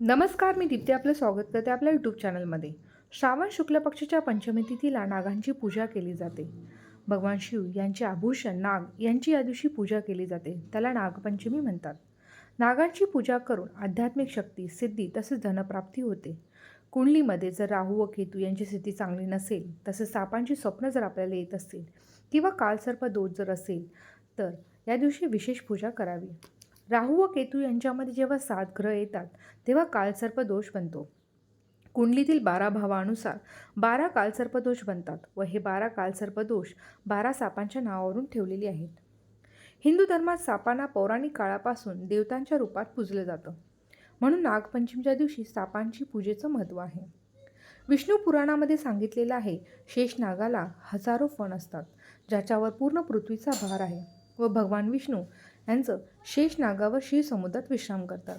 नमस्कार मी दीप्ती आपलं स्वागत करते आपल्या यूट्यूब चॅनलमध्ये श्रावण शुक्ल पक्षाच्या पंचमी तिथीला नागांची पूजा केली जाते. भगवान शिव यांचे आभूषण नाग यांची या दिवशी पूजा केली जाते त्याला नागपंचमी म्हणतात. नागांची पूजा करून आध्यात्मिक शक्ती सिद्धी तसेच धनप्राप्ती होते. कुंडलीमध्ये जर राहू व केतू यांची स्थिती चांगली नसेल तसेच सापांची स्वप्न जर आपल्याला येत असतील किंवा कालसर्प दोष जर असेल तर या दिवशी विशेष पूजा करावी. राहू व केतू यांच्यामध्ये जेव्हा सात ग्रह येतात तेव्हा कालसर्प दोष बनतो. कुंडलीतील बारा भावानुसार बारा कालसर्पदोष बनतात व हे बारा कालसर्पदोष बारा सापांच्या नावावरून ठेवलेली आहेत. हिंदू धर्मात सापांना पौराणिक काळापासून देवतांच्या रूपात पूजलं जातं. म्हणून नागपंचमीच्या दिवशी सापांची पूजेचं महत्त्व आहे. विष्णू पुराणामध्ये सांगितलेलं आहे शेष नागाला हजारो फण असतात ज्याच्यावर पूर्ण पृथ्वीचा भार आहे व भगवान विष्णू यांचं शेष नागावर क्षीरसमुद्रात विश्राम करतात.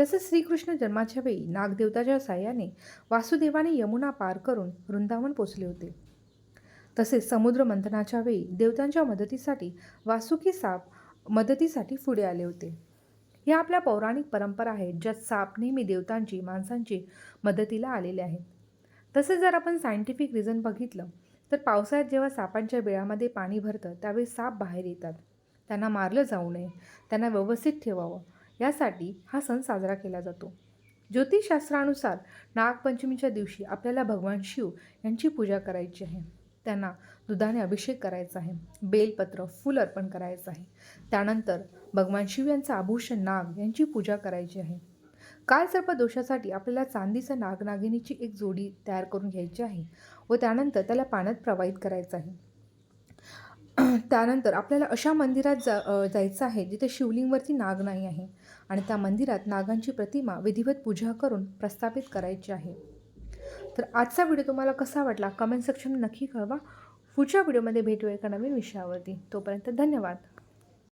तसेच श्रीकृष्ण जन्माच्या वेळी नागदेवताच्या साह्याने वासुदेवाने यमुना पार करून वृंदावन पोचले होते. तसेच समुद्र मंथनाच्या वेळी देवतांच्या मदतीसाठी वासुकी साप मदतीसाठी पुढे आले होते. या आपल्या पौराणिक परंपरा आहेत ज्यात साप नेहमी देवतांची माणसांची मदतीला आलेले आहेत. तसेच जर आपण सायंटिफिक रिझन बघितलं तर पावसाळ्यात जेव्हा सापांच्या बिळामध्ये पाणी भरतं त्यावेळी साप बाहेर येतात. त्यांना मारलं जाऊ नये त्यांना व्यवस्थित ठेवावं. यासाठी हा सण साजरा केला जातो. ज्योतिषशास्त्रानुसार नागपंचमीच्या दिवशी आपल्याला भगवान शिव यांची पूजा करायची आहे. त्यांना दुधाने अभिषेक करायचा आहे. बेलपत्र फूल अर्पण करायचं आहे. त्यानंतर भगवान शिव यांचं आभूषण नाग यांची पूजा करायची आहे. कालसर्प दोषासाठी आपल्याला चांदीचं नागनागिनीची एक जोडी तयार करून घ्यायची आहे व त्यानंतर त्याला पाण्यात प्रवाहित करायचं आहे. त्यानंतर आपल्याला अशा मंदिरात जा जायचं आहे जिथे शिवलिंगवरती नाग नाही आहे आणि त्या मंदिरात नागांची प्रतिमा विधिवत पूजा करून प्रस्थापित करायची आहे. तर आजचा व्हिडिओ तुम्हाला कसा वाटला? कमेंट सेक्शन नक्की कळवा. पुढच्या व्हिडिओमध्ये भेटूया एका नवीन विषयावरती. तोपर्यंत धन्यवाद.